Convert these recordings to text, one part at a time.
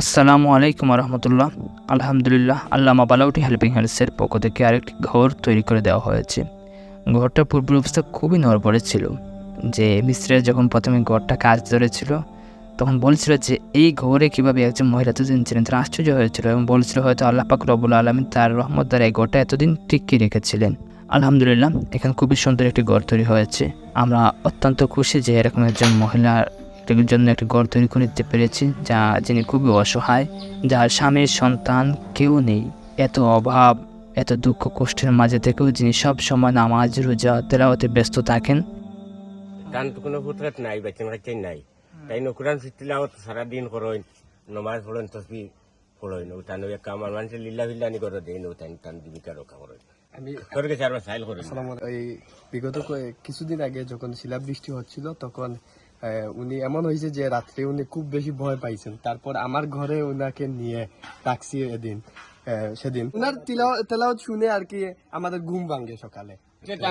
আসসালামু আলাইকুম রহমতুল্লাহ আলহামদুলিল্লাহ আল্লামা বালাউটি হেল্পিং হ্যান্ডসের পক্ষ থেকে আরেকটি ঘর তৈরি করে দেওয়া হয়েছে। ঘরটার পূর্ব অবস্থা খুবই নড়বড়ে ছিল। যে মিস্ত্রিরা যখন প্রথমে ঘরটা কাজ ধরেছিল, তখন বলছিল যে, এই ঘরে কীভাবে একজন মহিলা এতদিন ছিলেন? তারা আশ্চর্য হয়েছিল এবং বলছিল, হয়তো আল্লাহ পাক রবুল আলমিন তার রহমত দ্বারা এই ঘরটা এতদিন টিকিয়ে রেখেছিলেন। আলহামদুলিল্লাহ, এখানে খুবই সুন্দর একটি ঘর তৈরি হয়েছে। আমরা অত্যন্ত খুশি যে এরকম একজন মহিলা তাদের জন্য একটি ঘর তৈরি করে দিতে পেরেছি যা যিনি খুবই অসহায় যার স্বামীর সন্তান কেউ নেই। এত অভাব এত দুঃখ কষ্টের মাঝে থেকেও যিনি সব সময় নামাজ রোজা তেলাওয়াতে ব্যস্ত থাকেন। তো কোনো ফুটরাত নাই বেচন নাই? তাই নকুরান সারাদিন নমাজ পড়েন তসবি পড়ইন উঠান ওই কাম আর মানুষের করে দেন উঠান জীবিকা রক্ষা করেন। এই বিগত কিছুদিন আগে যখন শিলাবৃষ্টি হচ্ছিল তখন উনি এমন হয়েছে যে রাত্রে উনি খুব বেশি ভয় পাইছেন। তারপর আমার ঘরে ওনাকে নিয়ে রাখছি এদিন সেদিন। ওনার তেলাওয়াত শুনে আর কি আমাদের ঘুম ভাঙে সকালে।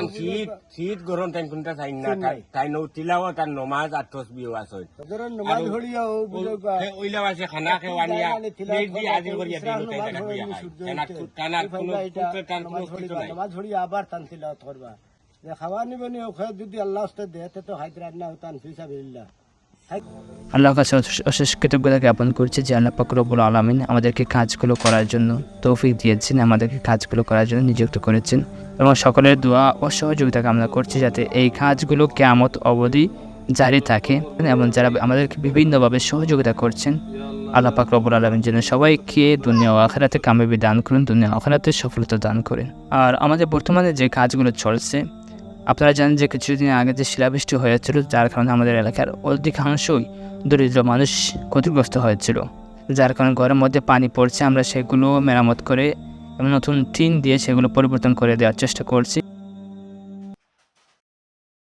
শীত শীত গরম কোনটা চাই না তাই- তাই নৌ তিলাও তার নমাজ আর ওইলাও আছে। খানা হাজির করিয়া দিন টানা কোনো কিছু নাই। আবার টান তিলাওয়াত করবা যে যদি আল্লাহ দেয়, তো বিল্লাহ আল্লাহর কাছে অশেষ- কৃতজ্ঞতা জ্ঞাপন করছি যে আল্লাহ পাকরবুল আলমিন আমাদেরকে কাজগুলো করার জন্য তৌফিক দিয়েছেন, আমাদেরকে কাজগুলো করার জন্য নিযুক্ত করেছেন। এবং সকলের দোয়া ও সহযোগিতা কামনা করছি যাতে এই কাজগুলো কেয়ামত অবধি জারি থাকে। এবং যারা আমাদেরকে বিভিন্নভাবে সহযোগিতা করছেন, আল্লাহ পাক রব্বুল আলমিন যেন সবাইকে দুনিয়া ও আখেরাতে কামেবি দান করুন, দুনিয়া আখেরাতে সফলতা দান করেন। আর আমাদের বর্তমানে যে কাজগুলো চলছে আপনারা জানেন যে কিছুদিন আগে যে শিলাবৃষ্টি হয়েছিল, যার কারণে আমাদের এলাকার অধিকাংশই দরিদ্র মানুষ ক্ষতিগ্রস্ত হয়েছিল। যার কারণে ঘরের মধ্যে পানি পড়ছে, আমরা সেগুলো মেরামত করে এবং নতুন টিন দিয়ে সেগুলো পরিবর্তন করে দেওয়ার চেষ্টা করছি।